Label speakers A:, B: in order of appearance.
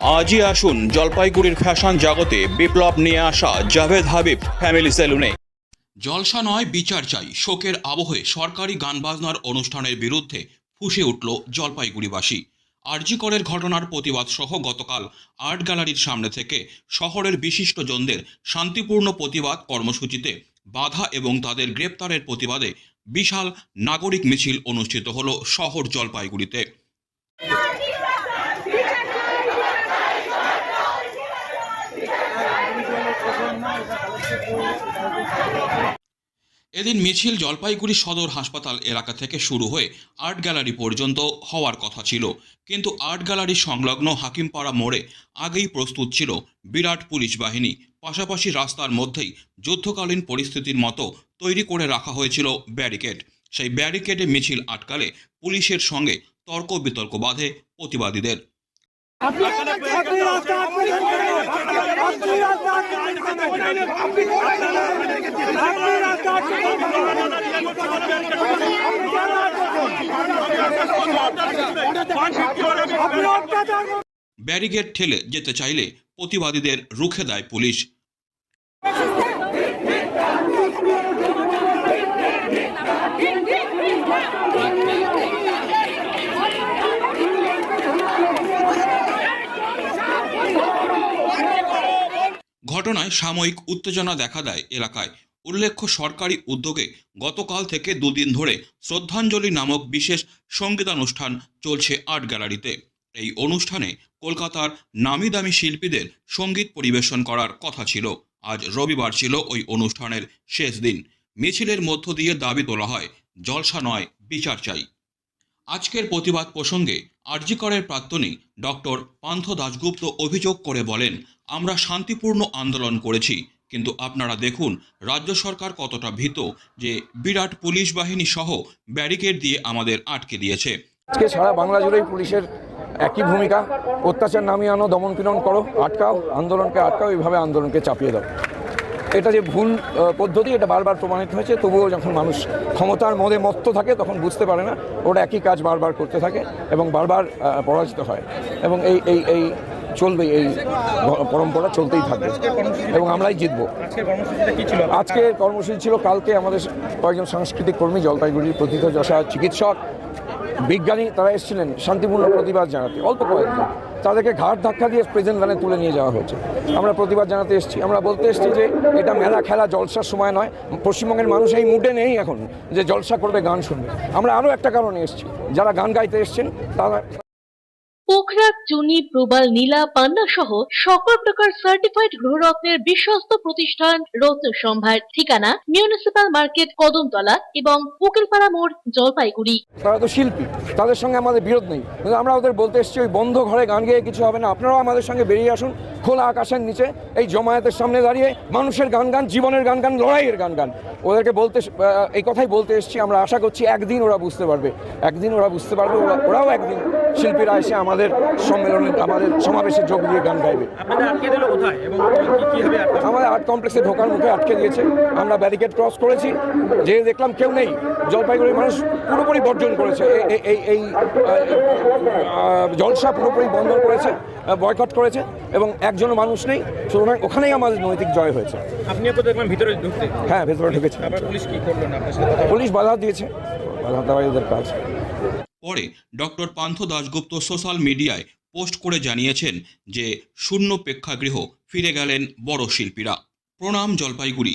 A: আজই আসুন জলপাইগুড়ির ফ্যাশন জগতে বিপ্লব নিয়ে আসা জাভেদ হাবিব ফ্যামিলি সেলুনে। জলসা নয়, বিচার চাই। শোকের আবহে সরকারি গান বাজনার অনুষ্ঠানের বিরুদ্ধে ফুঁসে উঠল জলপাইগুড়িবাসী। আরজিকরের ঘটনার প্রতিবাদ সহ গতকাল আর্ট গ্যালারির সামনে থেকে শহরের বিশিষ্টজনদের শান্তিপূর্ণ প্রতিবাদ কর্মসূচিতে বাধা এবং তাদের গ্রেপ্তারের প্রতিবাদে বিশাল নাগরিক মিছিল অনুষ্ঠিত হলো শহর জলপাইগুড়িতে। এদিন মিছিল জলপাইগুড়ি সদর হাসপাতাল এলাকা থেকে শুরু হয়ে আর্ট গ্যালারি পর্যন্ত হওয়ার কথা ছিল। কিন্তু আর্ট গ্যালারি সংলগ্ন হাকিমপাড়া মোড়ে আগেই প্রস্তুত ছিল বিরাট পুলিশ বাহিনী। পাশাপাশি রাস্তার মধ্যেই যুদ্ধকালীন পরিস্থিতির মতো তৈরি করে রাখা হয়েছিল ব্যারিকেড। সেই ব্যারিকেডে মিছিল আটকালে পুলিশের সঙ্গে তর্ক বিতর্ক বাধে প্রতিবাদীদের। ব্যারিকেড ঠেলে যেতে চাইলে প্রতিবাদীদের রুখে দেয় পুলিশ। ঘটনায় সাময়িক উত্তেজনা দেখা দেয় এলাকায়। উল্লেখ্য, সরকারি উদ্যোগে গতকাল থেকে দুদিন ধরে শ্রদ্ধাঞ্জলি নামক বিশেষ সঙ্গীতানুষ্ঠান চলছে আর্ট গ্যালারিতে। এই অনুষ্ঠানে কলকাতার নামি দামি শিল্পীদের সংগীত পরিবেশন করার কথা ছিল। আজ রবিবার ছিল ওই অনুষ্ঠানের শেষ দিন। মিছিলের মধ্য দিয়ে দাবি তোলা হয়, জলসা নয়, বিচার চাই। আজকের প্রতিবাদ প্রসঙ্গে আরজিকরের প্রাক্তনী ডক্টর পান্থ দাশগুপ্ত অভিযোগ করে বলেন, আমরা শান্তিপূর্ণ আন্দোলন করেছি, কিন্তু আপনারা দেখুন, রাজ্য সরকার কতটা ভীত যে বিরাট পুলিশ বাহিনী সহ ব্যারিকেড দিয়ে আমাদের আটকে দিয়েছে।
B: আজকে সারা বাংলা জুড়েই পুলিশের একই ভূমিকা। অত্যাচার নামিয়ে আনো, দমন পীড়ন করো, আটকাও, আন্দোলনকে আটকাও, এইভাবে আন্দোলনকে চাপিয়ে দাও। এটা যে ভুল পদ্ধতি, এটা বারবার প্রমাণিত হয়েছে। তবুও যখন মানুষ ক্ষমতার মদে মত্ত থাকে, তখন বুঝতে পারে না। ওরা একই কাজ বারবার করতে থাকে এবং বারবার পরাজিত হয় এবং এই এই এই চলবে, এই পরম্পরা চলতেই থাকবে এবং আমরাই জিতবো। আজকে কর্মসূচি ছিল, কালকে আমাদের কয়েকজন সাংস্কৃতিক কর্মী, জলপাইগুড়ির প্রথিত যশা চিকিৎসক, বিজ্ঞানী, তারা এসেছিলেন শান্তিপূর্ণ প্রতিবাদ জানাতে, অল্প কয়েকজন। তাদেরকে ঘাট ধাক্কা দিয়ে প্রেজেন্ট ভ্যানে তুলে নিয়ে যাওয়া হয়েছে। আমরা প্রতিবাদ জানাতে এসেছি। আমরা বলতে এসেছি যে এটা মেলা খেলা, জলসার সময় নয়। পশ্চিমবঙ্গের মানুষ এই মুডে নেই এখন যে জলসা করবে, গান শুনবে। আমরা আরও একটা কারণে এসেছি। যারা গান গাইতে এসছেন, তারা
C: পোখরাজ চুনি, প্রবাল, নীলা, পান্না সহ সকল প্রকার সার্টিফাইড গ্রহরত্নের বিশ্বস্ত প্রতিষ্ঠান রত্ন সম্ভার। ঠিকানা মিউনিসিপাল মার্কেট কদমতলা এবং উকিলপাড়া মোড়, জলপাইগুড়ি।
B: তারা তো শিল্পী, তাদের সঙ্গে আমাদের বিরোধ নেই। আমরা ওদের বলতে এসেছি, ওই বন্ধ ঘরে গান গেয়ে কিছু হবে না। আপনারাও আমাদের সঙ্গে বেরিয়ে আসুন খোলা আকাশের নিচে এই জমায়েতের সামনে দাঁড়িয়ে মানুষের গান গান জীবনের গান গান লড়াইয়ের গান গান। ওদেরকে বলতে এই কথাই বলতে এসেছি আমরা আশা করছি একদিন ওরা বুঝতে পারবে। একদিন ওরা বুঝতে পারবে ওরা ওরাও একদিন শিল্পীরা এসে আমাদের সম্মেলনে আমাদের সমাবেশে যোগ দিয়ে গান গাইবে। আমাদের আর্ট কমপ্লেক্সে ঢোকার মুখে আটকে দিয়েছে। আমরা ব্যারিকেড ক্রস করেছি যে দেখলাম কেউ নেই। জলপাইগুড়ির মানুষ পুরোপুরি বর্জন করেছে। এই এই জলসা পুরোপুরি বন্ধ করেছে বয়কট করেছে। এবং একজন মানুষ নেই সুতরাং ওখানেই আমাদের নৈতিক জয় হয়েছে।
D: আপনি তো দেখলাম ভিতরে ঢুকতে?
B: হ্যাঁ ভেতরে ঢুকেছে।
D: আবার পুলিশ কি করল না আপনার সাথে কথা
B: পুলিশ বাধা দিয়েছে। বাধা দেওয়াই ওদের কাজ।
A: পরে ডক্টর পান্থ দাশগুপ্ত সোশ্যাল মিডিয়ায় পোস্ট করে জানিয়েছেন যে শূন্য প্রেক্ষাগৃহ ফিরে গেলেন বড় শিল্পীরা। প্রণাম জলপাইগুড়ি।